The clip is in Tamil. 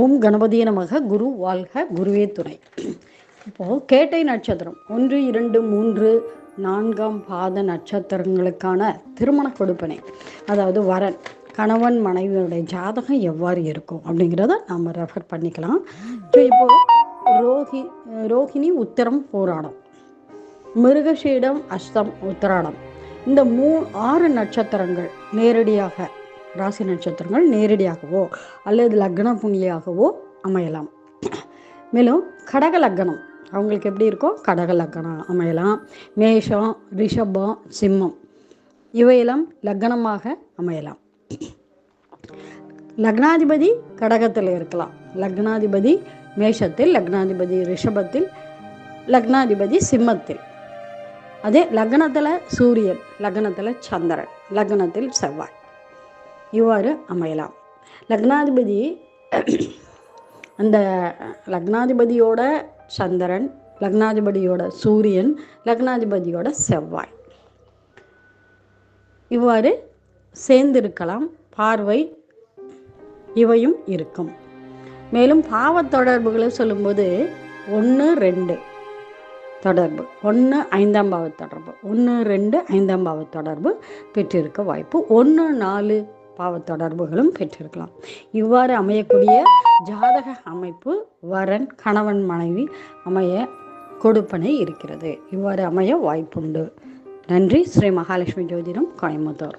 ஓம் கணபதிய நமக குரு வாழ்க குருவே துணை. இப்போது கேட்டை நட்சத்திரம் ஒன்று இரண்டு மூன்று நான்காம் பாத நட்சத்திரங்களுக்கான திருமண கொடுப்பனை. அதாவது வரன் கணவன் மனைவியுடைய ஜாதகம் எவ்வாறு இருக்கும் அப்படிங்கிறத நாம் ரெஃபர் பண்ணிக்கலாம். ஸோ இப்போது ரோஹி ரோஹிணி உத்திரம் போராடம் மிருகஷீடம் அஷ்டம் உத்திராடம் இந்த மூ ஆறு நட்சத்திரங்கள் நேரடியாக ராசி நட்சத்திரங்கள் நேரடியாகவோ அல்லது லக்ன புண்ணியாகவோ அமையலாம். மேலும் கடக லக்னம் அவங்களுக்கு எப்படி இருக்கோ கடக லக்னம் அமையலாம். மேஷம் ரிஷபம் சிம்மம் இவையெல்லாம் லக்னமாக அமையலாம். லக்னாதிபதி கடகத்தில் இருக்கலாம். லக்னாதிபதி மேஷத்தில் லக்னாதிபதி ரிஷபத்தில் லக்னாதிபதி சிம்மத்தில். அதே லக்னத்தில் சூரியன் லக்னத்தில் சந்திரன் லக்னத்தில் செவ்வாய். இவ்வாறு அமையலாம். லக்னாதிபதி அந்த லக்னாதிபதியோட சந்திரன் லக்னாதிபதியோட சூரியன் லக்னாதிபதியோட செவ்வாய். இவ்வாறு சேர்ந்திருக்கலாம். பார்வை இவையும் இருக்கும். மேலும் பாவ தொடர்புகளை சொல்லும்போது ஒன்று ரெண்டு தொடர்பு. ஒன்று ஐந்தாம் பாவ தொடர்பு. ஒன்று ரெண்டு ஐந்தாம் பாவ தொடர்பு பெற்றிருக்க வாய்ப்பு. ஒன்று நாலு பாவ தொடர்புகளும் பெற்றிருக்கலாம். இவ்வாறு அமையக்கூடிய ஜாதக அமைப்பு வரன் கணவன் மனைவி அமைய கொடுப்பனை இருக்கிறது. இவ்வாறு அமைய வாய்ப்புண்டு. நன்றி. ஸ்ரீ மகாலட்சுமி ஜோதிடம் கோயம்புத்தூர்.